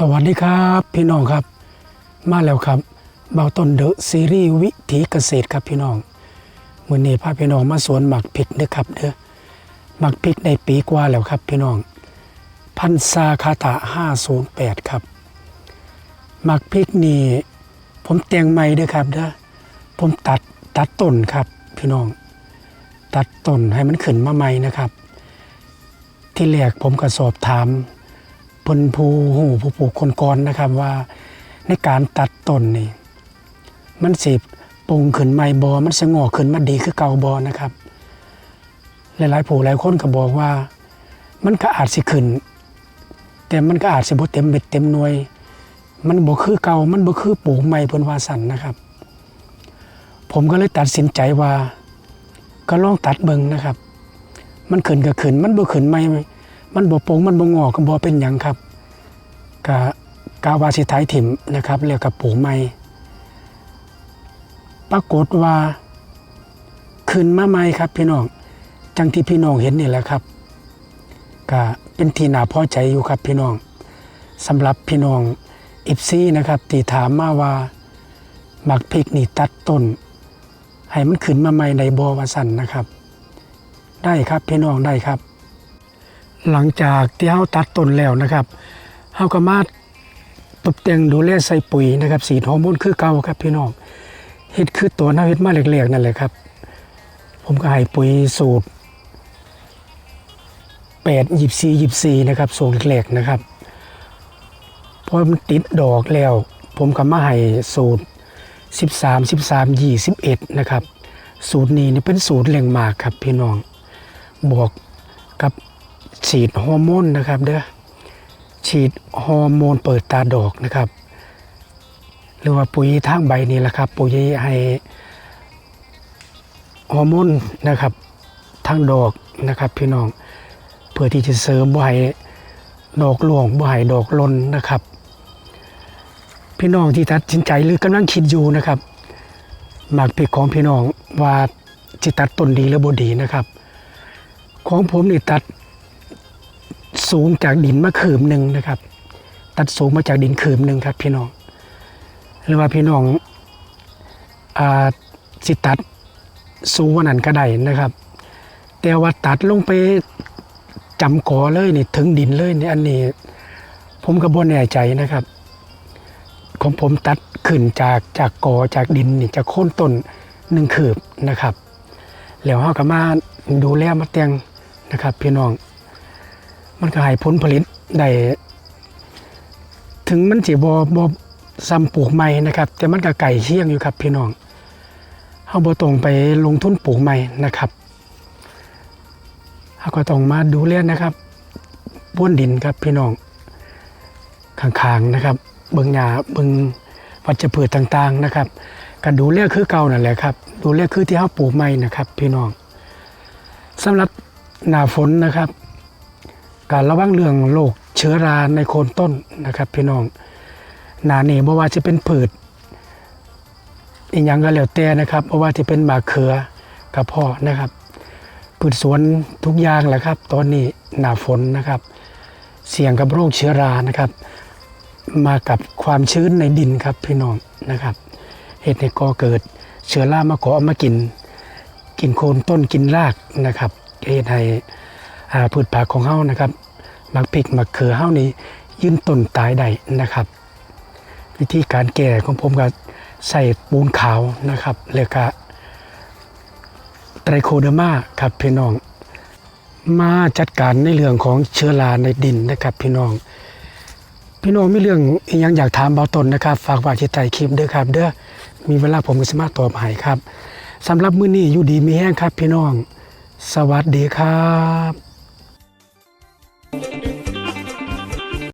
สวัสดีครับพี่น้องครับ มาแล้วครับเบาต้นเดอะซีรีส์วิถีเกษตรครับพี่น้องวันนี้พาพี่น้องมาสวนหมักพริกเด้อครับเด้อหมักพริกในปีกว่าแล้วครับพี่น้อง พันซาคาตะ508 ครับหมักพริกนี่ผมแต่งใหม่เด้อครับเด้อผมตัดตัดต้นครับพี่น้อง ตัดต้นให้มันขึ้นมาใหม่นะครับ ที่แรกผมก็สอบถาม พิ่นผู้หูผู้ปลูกคนก่อนนะครับว่า ในการตัดต้นนี่มันสิปรุงขึ้นใหม่บอมันสงอกขึ้นมาดีคือเก่าบอนะครับ หลายๆผู้หลายคนก็บอกว่า มันก็อาจสิขึ้น แต่มันก็อาจสิบ่เต็มเม็ดเต็มหน่วย มันบ่คือเก่ามันบ่คือปลูกใหม่เพิ่นว่าสั่นนะครับ ผมก็เลยตัดสินใจว่า ก็ลองตัดเบิ่งนะครับ มันขึ้นก็ขึ้นมันบ่ขึ้นใหม่ มันบ่โปร่งมันบ่งอกก็บ่เป็นหยังครับกะกาวาสิไทยถิ่มนะครับแล้วกับปลูกใหม่ปรากฏว่าขึ้นมาใหม่ครับพี่น้องจังที่พี่น้องเห็นนี่แหละครับก็เป็นที่น่าพอใจอยู่ครับพี่น้องสำหรับพี่น้องอิฟซี่นะครับที่ถามมาว่าหมักพริกนี่ตัดต้นให้มันขึ้นมาใหม่ในบ่ว่าสั่นนะครับ ได้ครับพี่น้องได้ครับ หลังจากที่เฮาตัดต้นแล้วนะครับเฮาก็มาตกแต่งดูแลใส่ปุ๋ยนะครับสีฮอร์โมนคือเก่าครับพี่น้องเฮ็ดคือตัวน้าเฮ็ดมาเล็กๆนั่นแหละครับ ผมก็ให้ปุ๋ยสูตร8 24 24นะครับสูตรเล็กๆนะครับพอมันติดดอกแล้ว ผมก็มาให้สูตร 13 13 21นะครับสูตรนี้นี่เป็นสูตรแหล่งมากครับพี่น้องบวกกับ ฉีดฮอร์โมนนะครับเด้อฉีดฮอร์โมนเปิดตาดอกนะครับ หรือว่าปุ๋ยทางใบนี่แหละครับ ปุ๋ยให้ฮอร์โมนนะครับทางดอกนะครับพี่น้องเพื่อที่จะเสริมบ่ให้ดอกหลวงบ่ให้ดอกลนนะครับ พี่น้องที่ตัดสินใจหรือกำลังคิดอยู่นะครับหมากพริกของพี่น้องว่าจิตัดต้นดีหรือบ่ดีนะครับ ของผมนี่ตัด สูงจากดินมาคืมหนึ่งนะครับ ตัดสูงมาจากดินคืมหนึ่งครับ พี่น้อง หรือว่าพี่น้องอาสิตัดสูงว่านั้นก็ได้นะครับ แต่ว่าตัดลงไปจำกอเลยนี่ถึงดินเลยนี่อันนี้ ผมก็บ่แน่ใจนะครับ ของผมตัดขึ้นจากจากกอจากดินนี่จากโค่นต้นหนึ่งคืบนะครับ แล้วเฮาก็มาดูแลมาแต่งนะครับ พี่น้อง มันก็ให้ผลผลิตได้ถึงมันสิบ่บ่ซ้ำปลูกใหม่นะครับ แต่มันก็ไก่เคียงอยู่ครับพี่น้องเฮาบ่ต้องไปลงทุนปลูกใหม่นะครับเฮาก็ต้องมาดูแลนะครับบ้วนดินครับพี่น้องข้างๆนะครับ เบิ่งหญ้าเบิ่งวัชพืชต่างๆนะครับก็ดูแลคือเก่านั่นแหละครับ ดูแลคือที่เฮาปลูกใหม่นะครับ พี่น้องสำหรับหน้าฝนนะครับ การระวังเรื่องโรคเชื้อราในโคนต้นนะครับพี่น้องหนานี่บ่ว่าจะเป็นผืดอีกอย่างก็แล้วแต่นะครับเพราะว่าจะเป็นหมากเขือกระเพาะนะครับพืชสวนทุกอย่างแหละครับ ตอนนี้หนาฝนนะครับ เสี่ยงกับโรคเชื้อรานะครับ มากับความชื้นในดินครับพี่น้องนะครับเหตุให้ก่อเกิดเชื้อรามาเกาะมากิน กินโคนต้นกินรากนะครับเหตุให้ พืชผักของเฮานะครับมักพริกมักเขือเฮานี่ยืนต้นตายได้นะครับ วิธีการแก้ของผมก็ใส่ปูนขาวนะครับแล้วก็ไตรโคเดอร์มาครับพี่น้อง มาจัดการในเรื่องของเชื้อราในดินนะครับพี่น้อง พี่น้องมีเรื่องย่างอยากถามเบาตนนะครับ ฝากไว้ที่ใต้คลิปเด้อครับ เด้อมีเวลาผมก็สามารถตอบให้ครับสำหรับมื้อนี้อยู่ดีมีแห้งครับ พี่น้อง สวัสดีครับ